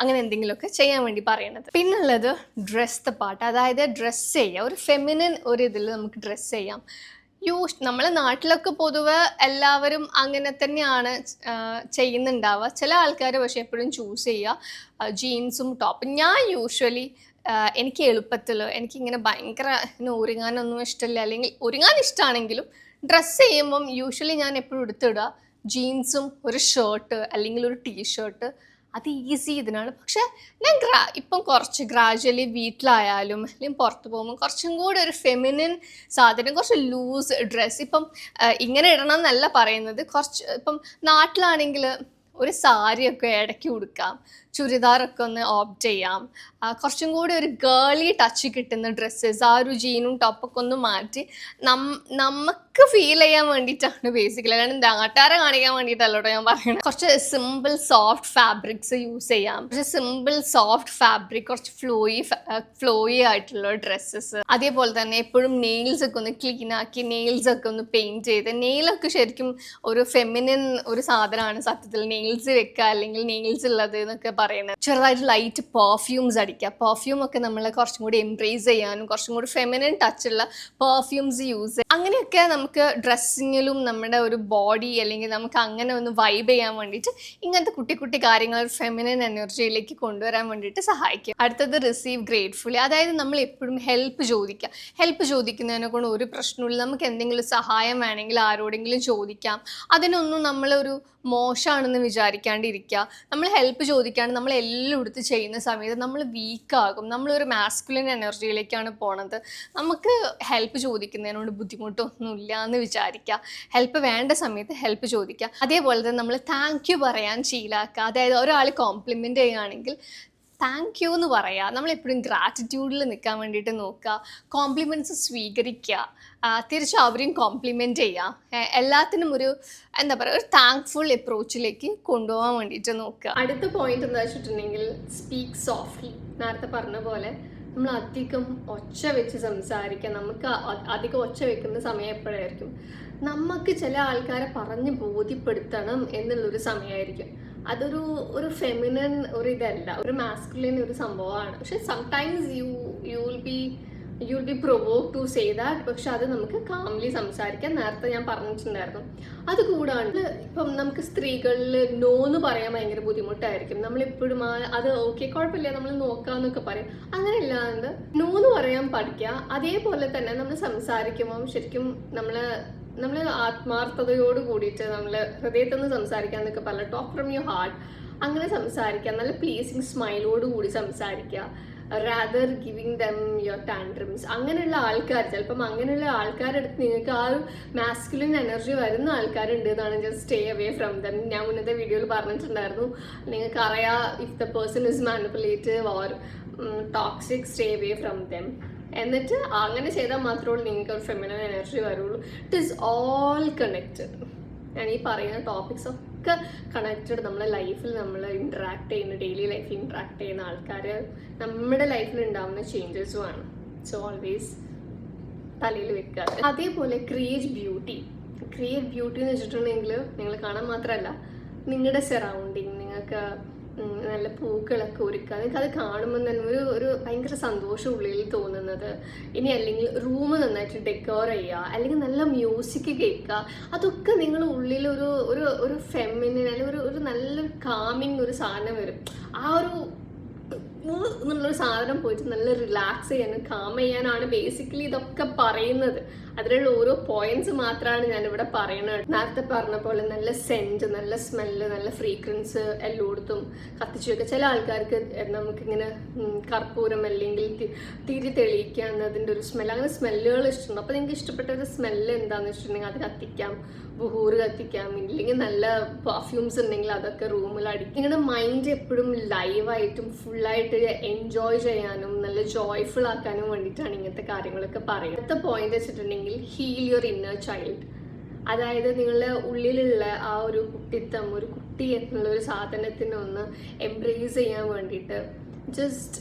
അങ്ങനെ എന്തെങ്കിലുമൊക്കെ ചെയ്യാൻ വേണ്ടി പറയുന്നത് പിന്നുള്ളത് ഡ്രസ് പാട്ട് അതായത് ഡ്രസ്സ് ചെയ്യുക. ഒരു ഫെമിനിൻ ഒരു ഇതിൽ നമുക്ക് ഡ്രസ്സ് ചെയ്യാം. യൂസ് നമ്മളെ നാട്ടിലൊക്കെ പൊതുവെ എല്ലാവരും അങ്ങനെ തന്നെയാണ് ചെയ്യുന്നുണ്ടാവുക. ചില ആൾക്കാർ പക്ഷേ എപ്പോഴും ചൂസ് ചെയ്യുക. ജീൻസും ടോപ്പും ഞാൻ യൂഷ്വലി എനിക്ക് എളുപ്പത്തിൽ എനിക്കിങ്ങനെ ഭയങ്കര ഒരുങ്ങാനൊന്നും ഇഷ്ടമില്ല അല്ലെങ്കിൽ ഒരുങ്ങാൻ ഇഷ്ടമാണെങ്കിലും ഡ്രസ്സ് ചെയ്യുമ്പം യൂഷ്വലി ഞാൻ എപ്പോഴും എടുത്തിടുക. ജീൻസും ഒരു ഷർട്ട് അല്ലെങ്കിൽ ഒരു ടീഷർട്ട് അത് ഈസി ഇതിനാണ്. പക്ഷെ ഞാൻ ഗ്രാ ഇപ്പം കുറച്ച് ഗ്രാജുവലി വീട്ടിലായാലും അല്ലെങ്കിൽ പുറത്ത് പോകുമ്പോൾ കുറച്ചും കൂടി ഒരു ഫെമിനിൻ സാധനം കുറച്ച് ലൂസ് ഡ്രസ്സ് ഇപ്പം ഇങ്ങനെ ഇടണം എന്നല്ല പറയുന്നത്. കുറച്ച് ഇപ്പം നാട്ടിലാണെങ്കിൽ ഒരു സാരിയൊക്കെ ഇടയ്ക്ക് ഉടുക്കാം. ചുരിദാറൊക്കെ ഒന്ന് ഓപ്റ്റ് ചെയ്യാം. കുറച്ചും കൂടി ഒരു ഗേളി ടച്ച് കിട്ടുന്ന ഡ്രസ്സസ് ആ ഒരു ജീനും ടോപ്പൊക്കെ ഒന്ന് മാറ്റി നം നമുക്ക് ഫീൽ ചെയ്യാൻ വേണ്ടിയിട്ടാണ് ബേസിക്കലി അല്ലാണ്ട് നാട്ടുകാരെ കാണിക്കാൻ വേണ്ടിയിട്ടല്ലോ ഞാൻ പറയുന്നത് കുറച്ച് സിമ്പിൾ സോഫ്റ്റ് ഫാബ്രിക്സ് യൂസ് ചെയ്യാം. കുറച്ച് സിമ്പിൾ സോഫ്റ്റ് ഫാബ്രിക് കുറച്ച് ഫ്ലോയി ഫ്ലോയി ആയിട്ടുള്ള ഡ്രസ്സസ് അതേപോലെ തന്നെ എപ്പോഴും നെയിൽസ് ഒക്കെ ഒന്ന് ക്ലീൻ ആക്കി നെയിൽസ് ഒക്കെ ഒന്ന് പെയിന്റ് ചെയ്ത് നെയിലൊക്കെ ശരിക്കും ഒരു ഫെമിനിൻ ഒരു സാധനമാണ് സത്യത്തിൽ. നെയിൽസ് വെക്കുക അല്ലെങ്കിൽ നെയിൽസ് ഉള്ളത് എന്നൊക്കെ പറയുന്നത്. ചെറുതായിട്ട് ലൈറ്റ് പെർഫ്യൂംസ് അടിക്കുക. പെർഫ്യൂം ഒക്കെ നമ്മളെ കുറച്ചും കൂടി എംബ്രേസ് ചെയ്യാനും കുറച്ചും കൂടി ടച്ച് ഉള്ള പെർഫ്യൂംസ് യൂസ് അങ്ങനെയൊക്കെ നമുക്ക് ഡ്രസ്സിങ്ങിലും നമ്മുടെ ഒരു ബോഡി അല്ലെങ്കിൽ നമുക്ക് അങ്ങനെ ഒന്ന് വൈബ് ചെയ്യാൻ വേണ്ടിയിട്ട് ഇങ്ങനത്തെ കുട്ടി കുട്ടി കാര്യങ്ങൾ ഫെമിനിൻ എനർജിയിലേക്ക് കൊണ്ടുവരാൻ വേണ്ടിയിട്ട് സഹായിക്കും. അടുത്തത് റിസീവ് ഗ്രേറ്റ്ഫുള്ളി അതായത് നമ്മൾ എപ്പോഴും ഹെൽപ്പ് ചോദിക്കുക. ഹെൽപ്പ് ചോദിക്കുന്നതിനെ കൊണ്ട് ഒരു പ്രശ്നമില്ല നമുക്ക് എന്തെങ്കിലും സഹായം വേണമെങ്കിൽ ആരോടെങ്കിലും ചോദിക്കാം. അതിനൊന്നും നമ്മളൊരു മോശമാണെന്ന് വിചാരിക്കാണ്ടിരിക്കുക. നമ്മൾ ഹെൽപ്പ് ചോദിക്കാണ്ട് നമ്മൾ എല്ലാം എടുത്ത് ചെയ്യുന്ന സമയത്ത് നമ്മൾ വീക്കാകും നമ്മളൊരു മാസ്കുലിൻ എനർജിയിലേക്കാണ് പോണത്. നമുക്ക് ഹെൽപ്പ് ചോദിക്കുന്നതിനോട് ബുദ്ധിമുട്ടൊന്നുമില്ല എന്ന് വിചാരിക്കുക. ഹെൽപ്പ് വേണ്ട സമയത്ത് ഹെൽപ്പ് ചോദിക്കുക. അതേപോലെ തന്നെ നമ്മൾ താങ്ക് യു പറയാൻ ശീലാക്കുക. അതായത് ഒരാൾ കോംപ്ലിമെന്റ് ചെയ്യുകയാണെങ്കിൽ താങ്ക് യു എന്ന് പറയുക നമ്മളെപ്പോഴും ഗ്രാറ്റിറ്റ്യൂഡിൽ നിൽക്കാൻ വേണ്ടിയിട്ട് നോക്കുക. കോംപ്ലിമെന്റ്സ് സ്വീകരിക്കുക. തിരിച്ച് അവരെയും കോംപ്ലിമെന്റ് ചെയ്യുക എല്ലാത്തിനും ഒരു എന്താ പറയുക ഒരു താങ്ക്ഫുൾ അപ്രോച്ചിലേക്ക് കൊണ്ടുപോകാൻ വേണ്ടിയിട്ട് നോക്കുക. അടുത്ത പോയിന്റ് എന്താ വെച്ചിട്ടുണ്ടെങ്കിൽ സ്പീക്ക് സോഫ്റ്റ്ലി നേരത്തെ പറഞ്ഞ പോലെ നമ്മൾ അധികം ഒച്ച വെച്ച് സംസാരിക്കുക. നമുക്ക് അധികം ഒച്ച വെക്കുന്ന സമയം എപ്പോഴായിരിക്കും? നമുക്ക് ചില ആൾക്കാരെ പറഞ്ഞ് ബോധ്യപ്പെടുത്തണം എന്നുള്ളൊരു സമയമായിരിക്കും. അതൊരു ഒരു ഫെമിനൻ ഒരു ഇതല്ല. ഒരു മാസ്കുലിൻ ഒരു സംഭവമാണ്. പക്ഷെ sometimes you you will be you will be provoke to say that പക്ഷെ അത് നമുക്ക് കാംലി സംസാരിക്കാം. നേരത്തെ ഞാൻ പറഞ്ഞിട്ടുണ്ടായിരുന്നു. അത് കൂടാണ്ട് ഇപ്പം നമുക്ക് സ്ത്രീകളിൽ നോ എന്ന് പറയാൻ ഭയങ്കര ബുദ്ധിമുട്ടായിരിക്കും. നമ്മളെപ്പോഴും ആ അത് ഓക്കെ കുഴപ്പമില്ല നമ്മൾ നോക്കാന്നൊക്കെ പറയും. അങ്ങനെ ഇല്ലാണ്ട് നോ എന്ന് പറയാൻ പഠിക്കുക. അതേപോലെ തന്നെ നമ്മൾ സംസാരിക്കുമ്പോൾ ശരിക്കും നമ്മൾ നമ്മൾ ആത്മാർത്ഥതയോട് കൂടിയിട്ട് നമ്മൾ ഹൃദയത്തിൽ നിന്ന് സംസാരിക്കാന്നൊക്കെ പറഞ്ഞ ടോക്ക് ഫ്രം യുവർ ഹാർട്ട് അങ്ങനെ സംസാരിക്കുക നല്ല പ്ലീസിങ് സ്മൈലോട് കൂടി സംസാരിക്കുക. Rather giving them your tantrums അങ്ങനെയുള്ള ആൾക്കാർ ചിലപ്പം അങ്ങനെയുള്ള ആൾക്കാരുടെ അടുത്ത് നിങ്ങൾക്ക് ആ ഒരു മാസ്കുലിൻ എനർജി വരുന്ന ആൾക്കാരുണ്ട് എന്നാണ് just stay away from them ഞാൻ മുന്നത്തെ വീഡിയോയിൽ പറഞ്ഞിട്ടുണ്ടായിരുന്നു. നിങ്ങൾക്ക് അറിയാം if the person is manipulative or toxic stay away from them എന്നിട്ട് അങ്ങനെ ചെയ്താൽ മാത്രമേ നിങ്ങൾക്ക് ഒരു ഫെമിനൻ എനർജി വരുള്ളൂ. ഇറ്റ് ഈസ് ഓൾ കണക്റ്റഡ് ഞാൻ ഈ പറയുന്ന ടോപ്പിക്സ് ഒക്കെ കണക്റ്റഡ് നമ്മളെ ലൈഫിൽ നമ്മൾ ഇൻട്രാക്ട് ചെയ്യുന്ന ഡെയിലി ലൈഫിൽ ഇൻട്രാക്ട് ചെയ്യുന്ന ആൾക്കാർ നമ്മുടെ ലൈഫിൽ ഉണ്ടാവുന്ന ചേഞ്ചസും ആണ് സോ ഓൾവേസ് തലയിൽ വെക്കുക. അതേപോലെ ക്രിയേറ്റ് ബ്യൂട്ടി ക്രിയേറ്റ് ബ്യൂട്ടി എന്ന് വെച്ചിട്ടുണ്ടെങ്കിൽ നിങ്ങൾ കാണാൻ മാത്രമല്ല നിങ്ങളുടെ സറൗണ്ടിങ് നിങ്ങൾക്ക് നല്ല പൂക്കളൊക്കെ ഒരുക്കുക. നിങ്ങൾക്ക് അത് കാണുമ്പോൾ തന്നെ ഒരു ഒരു ഭയങ്കര സന്തോഷം ഉള്ളിൽ തോന്നുന്നത്. ഇനി അല്ലെങ്കിൽ റൂം നന്നായിട്ട് ഡെക്കോർ ചെയ്യുക അല്ലെങ്കിൽ നല്ല മ്യൂസിക് കേൾക്കുക. അതൊക്കെ നിങ്ങൾ ഉള്ളിൽ ഒരു ഒരു ഒരു ഫെമിനിൻ അല്ലെങ്കിൽ ഒരു ഒരു നല്ലൊരു കാമിങ് ഒരു സാധനം വരും. ആ ഒരു എന്നുള്ളൊരു സാധനം പോയിട്ട് നല്ല റിലാക്സ് ചെയ്യാനും കാം ചെയ്യാനാണ് ബേസിക്കലി ഇതൊക്കെ പറയുന്നത്. അതിലുള്ള ഓരോ പോയിന്റ്സ് മാത്രമാണ് ഞാനിവിടെ പറയുന്നത് നേരത്തെ പറഞ്ഞ പോലെ നല്ല സെന്റ് നല്ല സ്മെല്ല് നല്ല ഫ്രീക്വൻസ് എല്ലായിടത്തും കത്തിച്ചു വെക്കുക. ചില ആൾക്കാർക്ക് നമുക്കിങ്ങനെ കർപ്പൂരം അല്ലെങ്കിൽ തിരി തെളിയിക്കുക എന്നതിന്റെ ഒരു സ്മെല്ല് അങ്ങനെ സ്മെല്ലുകൾ ഇഷ്ടമുണ്ട്. അപ്പോൾ നിങ്ങൾക്ക് ഇഷ്ടപ്പെട്ട ഒരു സ്മെല്ല് എന്താണെന്ന് വെച്ചിട്ടുണ്ടെങ്കിൽ അത് കത്തിക്കാം. ബുഹൂറ് കത്തിക്കാം. ഇല്ലെങ്കിൽ നല്ല പെർഫ്യൂംസ് ഉണ്ടെങ്കിൽ അതൊക്കെ റൂമിൽ അടിക്കും. നിങ്ങളുടെ മൈൻഡ് എപ്പോഴും ലൈവായിട്ടും ഫുള്ളായിട്ട് എൻജോയ് ചെയ്യാനും നല്ല ജോയ്ഫുൾ ആക്കാനും വേണ്ടിയിട്ടാണ് ഇങ്ങനത്തെ കാര്യങ്ങളൊക്കെ പറയുന്നത്. അടുത്ത പോയിന്റ് വെച്ചിട്ടുണ്ടെങ്കിൽ ഹീൽ യുവർ ഇന്നർ ചൈൽഡ് അതായത് നിങ്ങളുടെ ഉള്ളിലുള്ള ആ ഒരു കുട്ടിത്തം ഒരു കുട്ടി എന്നുള്ള ഒരു സാധനത്തിനൊന്ന് എംബ്രേസ് ചെയ്യാൻ വേണ്ടിയിട്ട് just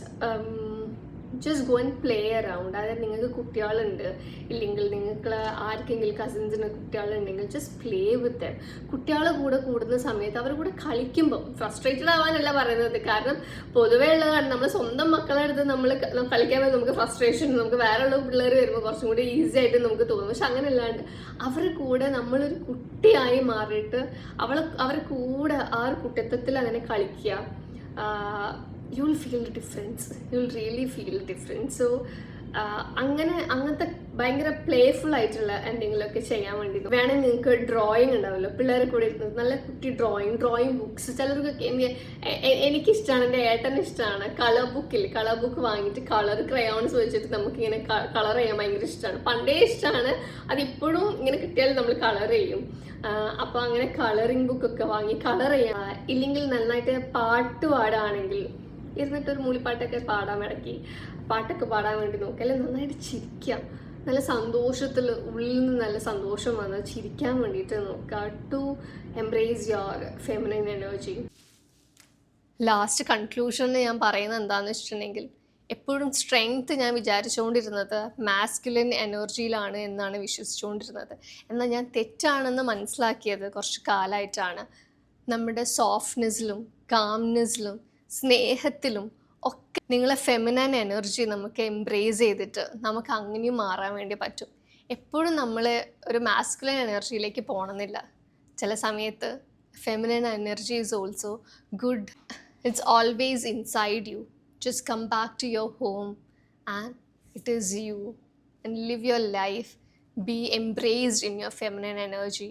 just go and play around അതായത് നിങ്ങൾക്ക് കുട്ടികളുണ്ട് ഇല്ലെങ്കിൽ നിങ്ങൾക്ക് ആർക്കെങ്കിലും കസിൻസിന് കുട്ടികളുണ്ടെങ്കിൽ ജസ്റ്റ് പ്ലേ വിത്ത് ദം കുട്ടികളെ കൂടെ കൂടുന്ന സമയത്ത് അവരുടെ കൂടെ കളിക്കുമ്പോൾ ഫ്രസ്ട്രേറ്റഡ് ആവാനല്ല പറയുന്നത്. കാരണം പൊതുവേ ഉള്ളതാണ് നമ്മൾ സ്വന്തം മക്കളെ അടുത്ത് നമ്മൾ കളിക്കാൻ നമുക്ക് ഫ്രസ്ട്രേഷൻ നമുക്ക് വേറെ ഉള്ള പിള്ളേർ വരുമ്പോൾ കുറച്ചും കൂടി ഈസി ആയിട്ട് നമുക്ക് തോന്നും. പക്ഷെ അങ്ങനെ അല്ലാണ്ട് അവരുടെ കൂടെ നമ്മളൊരു കുട്ടിയായി മാറിയിട്ട് അവളെ അവരുടെ കൂടെ ആ ഒരു കുട്ടിത്വത്തിൽ അങ്ങനെ കളിക്കുക you will feel difference you will really feel difference so അങ്ങനെ അങ്ങനത്തെ ഭയങ്കര പ്ലേഫുൾ ആയിട്ടുള്ള എന്തെങ്കിലുമൊക്കെ ചെയ്യാൻ വേണ്ടി വേണമെങ്കിൽ നിങ്ങൾക്ക് ഡ്രോയിങ് ഉണ്ടാവുമല്ലോ. പിള്ളേരെ കൂടെ ഇരുന്നത് നല്ല കുട്ടി ഡ്രോയിങ് ഡ്രോയിങ് ബുക്സ് ചിലർക്കൊക്കെ എനിക്ക് എനിക്കിഷ്ടമാണ് എന്റെ ഏട്ടന് ഇഷ്ടമാണ് കളർ ബുക്കിൽ കളർ ബുക്ക് വാങ്ങിയിട്ട് കളർ ക്രയോൺസ് വെച്ചിട്ട് നമുക്കിങ്ങനെ കളർ ചെയ്യാൻ ഭയങ്കര ഇഷ്ടമാണ് പണ്ടേ ഇഷ്ടമാണ് അതിപ്പോഴും ഇങ്ങനെ കിട്ടിയാൽ നമ്മൾ കളർ ചെയ്യും. അപ്പോൾ അങ്ങനെ കളറിങ് ബുക്കൊക്കെ വാങ്ങി കളർ ചെയ്യാം. ഇല്ലെങ്കിൽ നന്നായിട്ട് പാട്ട് പാടുകയാണെങ്കിൽ ഇരുന്നിട്ട് ഒരു മൂളിപ്പാട്ടൊക്കെ പാടാൻ ഇടയ്ക്ക് പാട്ടൊക്കെ പാടാൻ വേണ്ടി നോക്കുക അല്ലെങ്കിൽ നന്നായിട്ട് ചിരിക്കാം. നല്ല സന്തോഷത്തിൽ ഉള്ളിൽ നിന്ന് നല്ല സന്തോഷം വന്ന് ചിരിക്കാൻ വേണ്ടിയിട്ട് നോക്കുക. To embrace your feminine energy last കൺക്ലൂഷനിൽ ഞാൻ പറയുന്നത് എന്താണെന്ന് വെച്ചിട്ടുണ്ടെങ്കിൽ എപ്പോഴും സ്ട്രെങ്ത് ഞാൻ വിചാരിച്ചുകൊണ്ടിരുന്നത് മാസ്കുലിൻ എനർജിയിലാണ് എന്നാണ് വിശ്വസിച്ചുകൊണ്ടിരുന്നത് എന്നാൽ ഞാൻ തെറ്റാണെന്ന് മനസ്സിലാക്കിയത് കുറച്ച് കാലമായിട്ടാണ് നമ്മുടെ സോഫ്റ്റ്നെസ്സിലും കാംനെസ്സിലും സ്നേഹത്തിലും ഒക്കെ നിങ്ങളെ ഫെമിനൻ എനർജി നമുക്ക് എംബ്രേസ് ചെയ്തിട്ട് നമുക്ക് അങ്ങനെയും മാറാൻ വേണ്ടി പറ്റും. എപ്പോഴും നമ്മൾ ഒരു മാസ്കുലൻ എനർജിയിലേക്ക് പോകണമെന്നില്ല ചില സമയത്ത് feminine energy is also good it's always inside you just come back to your home and it is you and live your life be embraced in your feminine energy.